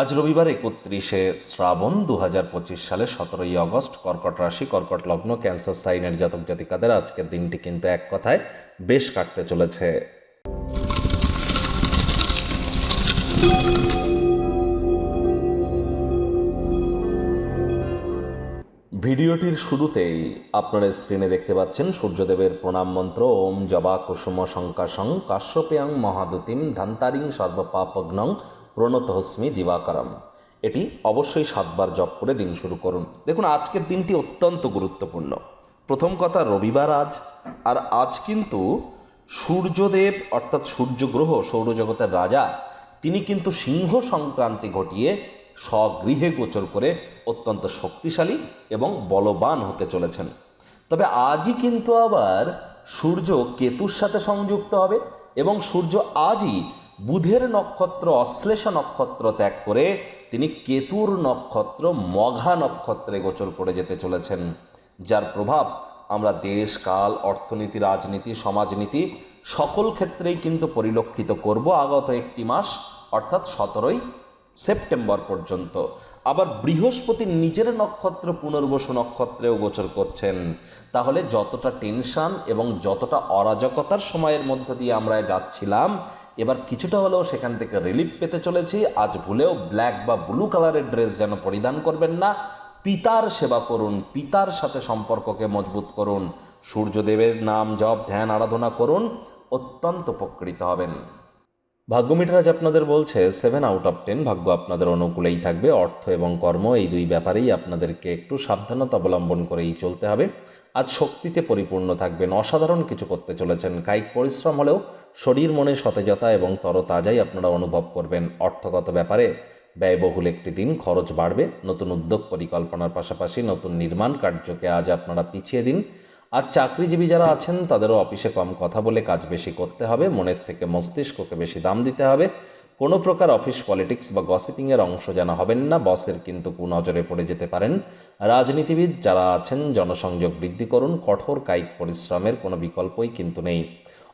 আজ রবিবার একত্রিশে শ্রাবণ দু হাজার পঁচিশ সালে সতেরোই আগস্ট কর্কট রাশি, কর্কট লগ্ন, ক্যান্সার সাইনের জাতক জাতিকাদের আজকের দিনটি কিন্তু এক কথায় বেশ কাটতে চলেছে। ভিডিওটির শুরুতেই আপনারা স্ক্রিনে দেখতে পাচ্ছেন সূর্যদেবের প্রণাম মন্ত্র, ওম জবা কুসুম শঙ্কাশং, কাশ্যপেয়ং মহাদুতিম, ধান্তারিং সর্বপাপগ্নং প্রণতহস্মি দিবাকরম। এটি অবশ্যই সাতবার জপ করে দিন শুরু করুন। দেখুন, আজকের দিনটি অত্যন্ত গুরুত্বপূর্ণ। প্রথম কথা, রবিবার আজ। আর আজ কিন্তু সূর্যদেব, অর্থাৎ সূর্যগ্রহ, সৌরজগতের রাজা, তিনি কিন্তু সিংহ সংক্রান্তি ঘটিয়ে স্বগৃহে গোচর করে অত্যন্ত শক্তিশালী এবং বলবান হতে চলেছেন। তবে আজই কিন্তু আবার সূর্য কেতুর সাথে সংযুক্ত হবে এবং সূর্য আজই বুধের নক্ষত্র, অশ্লেষ নক্ষত্র ত্যাগ করে তিনি কেতুর নক্ষত্র, মঘা নক্ষত্রে গোচর করে যেতে চলেছেন। যার প্রভাব আমরা দেশ, কাল, অর্থনীতি, রাজনীতি, সমাজনীতি সকল ক্ষেত্রেই কিন্তু পরিলক্ষিত করব। আগত একটি মাস, অর্থাৎ সতেরোই সেপ্টেম্বর পর্যন্ত। আবার বৃহস্পতি নিজের নক্ষত্র পুনর্বসু নক্ষত্রেও গোচর করছেন। তাহলে যতটা টেনশন এবং যতটা অরাজকতার সময়ের মধ্য দিয়ে আমরা যাচ্ছিলাম, এবার কিছুটা হলেও সেখান থেকে রিলিফ পেতে চলেছি। আজ ভুলেও ব্ল্যাক বা ব্লু কালারের ড্রেস যেন পরিধান করবেন না। পিতার সেবা করুন, পিতার সাথে সম্পর্ককে মজবুত করুন। সূর্যদেবের নাম, জপ, ধ্যান, আরাধনা করুন। অত্যন্ত উপকৃত হবেন। ভাগ্যমিটার আজ আপনাদের বলছে সেভেন আউট অফ টেন ভাগ্য আপনাদের অনুকূলেই থাকবে। অর্থ এবং কর্ম এই দুই ব্যাপারেই আপনাদেরকে একটু সাবধানতা অবলম্বন করেই চলতে হবে। আজ শক্তিতে পরিপূর্ণ থাকবেন। অসাধারণ কিছু করতে চলেছেন। কায়িক পরিশ্রম হলেও শরীর মনে সতেজতা এবং তরতাজাই আপনারা অনুভব করবেন। অর্থগত ব্যাপারে ব্যয়বহুল একটি দিন, খরচ বাড়বে। নতুন উদ্যোগ পরিকল্পনার পাশাপাশি নতুন নির্মাণ কার্যকে আজ আপনারা পিছিয়ে দিন। আর চাকরিজীবী যারা আছেন, তাদেরও অফিসে কম কথা বলে কাজ বেশি করতে হবে, মনের থেকে মস্তিষ্ককে বেশি দাম দিতে হবে। কোনো প্রকার অফিস পলিটিক্স বা গসিপিংয়ের অংশ যেন হবেন না, বসের কিন্তু কুনজরে পড়ে যেতে পারেন। রাজনীতিবিদ যারা আছেন, জনসংযোগ বৃদ্ধি করুন, কঠোর কায়িক পরিশ্রমের কোনো বিকল্পই কিন্তু নেই।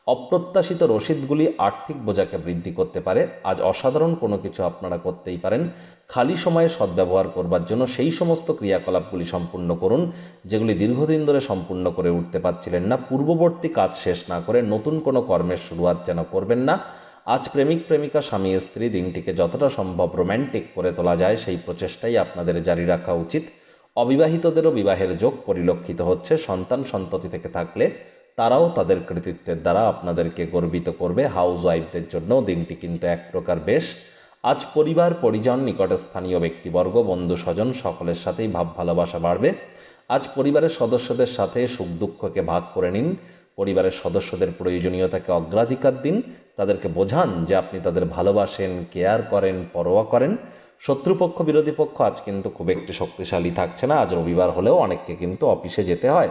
অপ্রত্যাশিত রসিদগুলি আর্থিক বোঝাকে বৃদ্ধি করতে পারে। আজ অসাধারণ কোনো কিছু আপনারা করতেই পারেন। খালি সময়ে সদ্ব্যবহার করবার জন্য সেই সমস্ত ক্রিয়াকলাপগুলি সম্পূর্ণ করুন, যেগুলি দীর্ঘদিন ধরে সম্পূর্ণ করে উঠতে পারছিলেন না। পূর্ববর্তী কাজ শেষ না করে নতুন কোনো কর্মের শুরুয়াত যেন করবেন না। আজ প্রেমিক, প্রেমিকা, স্বামী, স্ত্রী দিনটিকে যতটা সম্ভব রোম্যান্টিক করে তোলা যায়, সেই প্রচেষ্টাই আপনাদের জারি রাখা উচিত। অবিবাহিতদেরও বিবাহের যোগ পরিলক্ষিত হচ্ছে। সন্তান সন্ততি থেকে থাকলে তারাও তাদের কৃতিত্বের দ্বারা আপনাদেরকে গর্বিত করবে। হাউস ওয়াইফদের জন্য দিনটি কিন্তু এক প্রকার বেশ। আজ পরিবার, পরিজন, নিকটে স্থানীয় ব্যক্তিবর্গ, বন্ধু, স্বজন সকলের সাথেই ভাব ভালোবাসা বাড়বে। আজ পরিবারের সদস্যদের সাথে সুখ দুঃখকে ভাগ করে নিন। পরিবারের সদস্যদের প্রয়োজনীয়তাকে অগ্রাধিকার দিন। তাদেরকে বোঝান যে আপনি তাদের ভালোবাসেন, কেয়ার করেন, পরোয়া করেন। শত্রুপক্ষ, বিরোধী পক্ষ আজ কিন্তু খুব একটি শক্তিশালী থাকছে না। আজ রবিবার হলেও অনেককে কিন্তু অফিসে যেতে হয়।